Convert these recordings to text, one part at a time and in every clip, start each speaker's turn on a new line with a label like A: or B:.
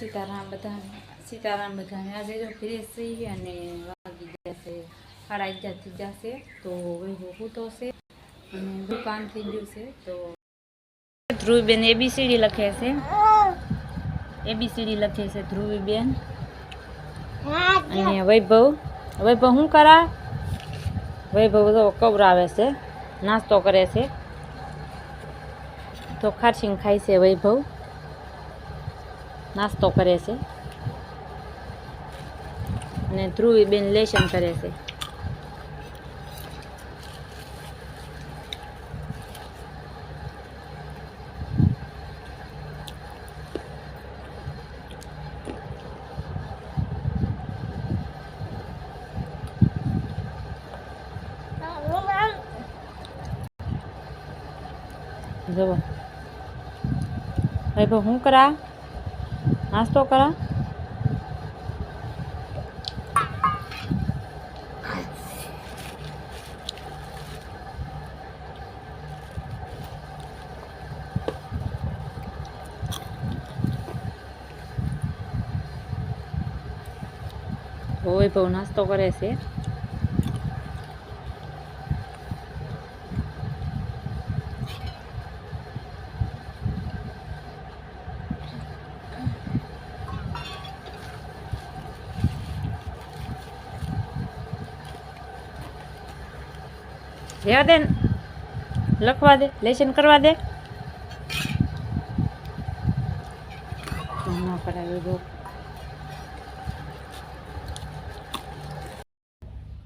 A: સીતારામ બધાને. સીતારામ બધાને આજે જો ફ્રેશ થઈ અને વાગી જશે સાડા અગિયાર થઈ જશે, તો વૈભવ પૂતો છે અને દુકાન થઈ ગયું છે, તો ધ્રુવીબેન એબીસીડી લખે છે. એબીસીડી લખે છે ધ્રુવીબેન. અને વૈભવ વૈભવ શું કરા? વૈભવ તો કવરાવે છે, નાસ્તો કરે છે. તો ખારસીંગ ખાય છે વૈભવ. નાસ્તો કરે છે. અને ધ્રુવી બેન લેશન કરે છે. જવો ભાઈ ભાઈ શું કરા? નાસ્તો કરા. હોય બહુ નાસ્તો કરે છે. રહેવા દે ને. લખવા દે લેશન કરવા દે. ન કરાવ્યું બહુ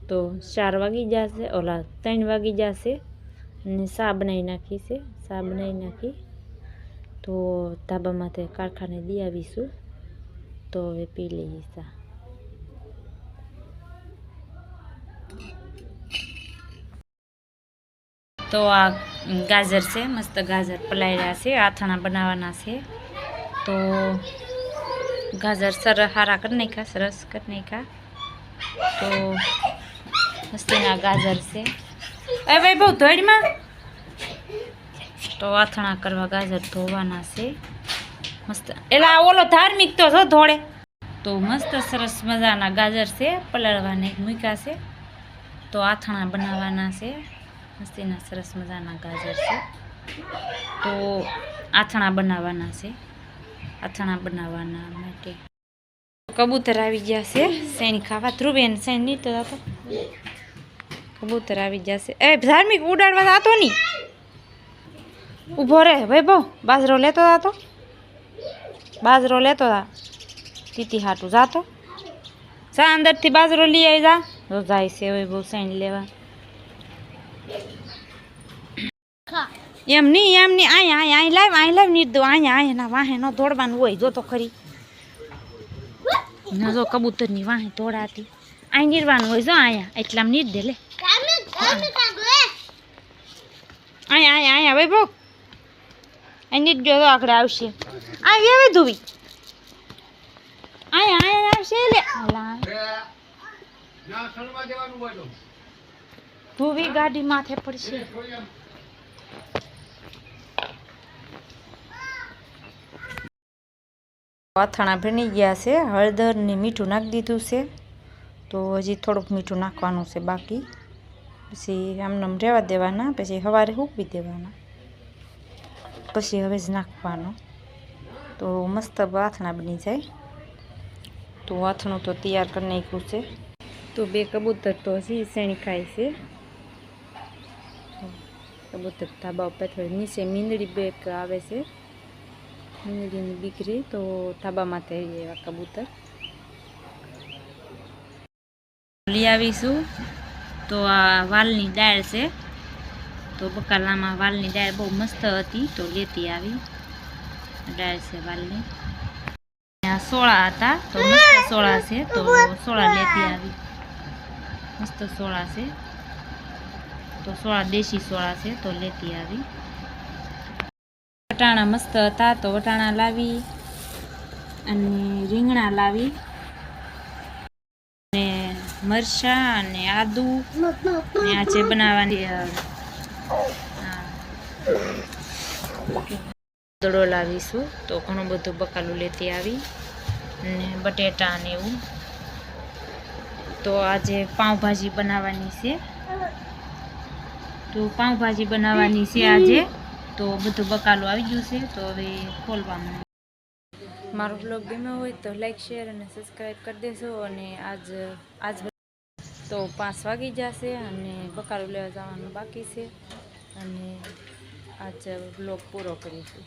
A: તો ચાર વાગી જશે ઓલા ત્રણ વાગી જશે અને સા બનાવી નાખી છે સા બનાવી નાખી. તો ધાબામાંથી કારખાને દી આવીશું. તો હવે પી લઈએ સા. તો આ ગાજર છે, મસ્ત ગાજર પલાળ્યા છે, આથાણા બનાવવાના છે. તો ગાજર સર, હારા કરી નાખ્યા, સરસ કરી નાખ્યા. તો મસ્તીના ગાજર છે. એ ભાઈ બહુ ધોળમાં તો આથણા કરવા ગાજર ધોવાના છે. મસ્ત, એલા ઓલો ધાર્મિક તો છો ધોળે. તો મસ્ત સરસ મજાના ગાજર છે, પલાળવાને મૂક્યા છે. તો આથણા બનાવવાના છે. મસ્તીના સરસ મજાના ગાજર છે. તો આથણા બનાવવાના છે. આથણા બનાવવાના માટે કબૂતર આવી ગયા છે. સૈન ખાવા? ધ્રુવેન સૈન નહીં તો હતો કબૂતર આવી ગયા છે. એ ધાર્મિક ઉડાડવા દાતો નહીં ઊભો રે ભાઈ બાજરો લેતો દાતો બાજરો લેતો તા તીતી હાટું જાતો. જા અંદરથી બાજરો લઈ આવી જા. તો જાય છે હવે બહુ લેવા. એમ નહીં એમ નહીં. અહીંયા અહીંયા અહીં લાવ અહીં લાવ, નીર દો. અહીંયા અહીંયા વાહે ન દોડવાનું હોય, જો તો ખરી. ન જો કબૂતરની વાહે દોડાતી. અહીં નીરવાનું હોય, જો અહીંયા એટલામાં નીર દે, લે. અહીંયા અહીંયા અહીંયા ભાઈ બહુ અહીં નીર જો આગળ આવશે. આ એવી ધોવી. અહીંયા અહીંયા આવશે ધોવી ગાડી માથે પડશે. અથાણા ભણી ગયા છે હળદર ને મીઠું નાખી દીધું છે. તો હજી થોડુંક મીઠું નાખવાનું છે બાકી. પછી આમને આમ રહેવા દેવાના, પછી સવારે હૂકવી દેવાના. પછી હવે જ નાખવાનો. તો મસ્ત અથાણા બની જાય. તો અથાણું તો તૈયાર કરી નાખ્યું છે. તો બે કબૂતર તો હજી શેણી ખાય છે. કબૂતર ધાબા ઉપર થોડી નીચે મીંદડી બેક આવે છે. મીંદડીની દીકરી તો ધાબામાં થઈ એવા કબૂતર. લઈ આવીશું. તો આ વાલની દાળ છે. તો બકાલામાં વાલની દાળ બહુ મસ્ત હતી. તો લેતી આવી. દાળ છે વાલની. આ સોળા હતા. તો મસ્ત સોળા છે. તો સોળા લેતી આવી. મસ્ત સોળા છે. તો સોળા, દેશી સોળા છે, તો લેતી આવી. વટાણા મસ્ત હતા, તો વટાણા લાવી અને રીંગણા લાવી. અને મરચાં અને આદુ ને આ જે બનાવવાની દડો લાવીશું, તો ઘણું બધું બકાલું લેતી આવી. અને બટેટા ને એવું. તો આજે પાઉંભાજી બનાવવાની છે. તો પાઉંભાજી બનાવવાની છે આજે. તો બધું બકાલું આવી ગયું છે, તો હવે ખોલવાનું મારો બ્લોગ ગમ્યો હોય તો લાઈક શેર અને સબસ્ક્રાઈબ કરી દેશો અને આજ આજ તો પાંચ વાગી જશે અને બકાલું લેવા જવાનું બાકી છે. અને આજ બ્લોગ પૂરો કરીશું.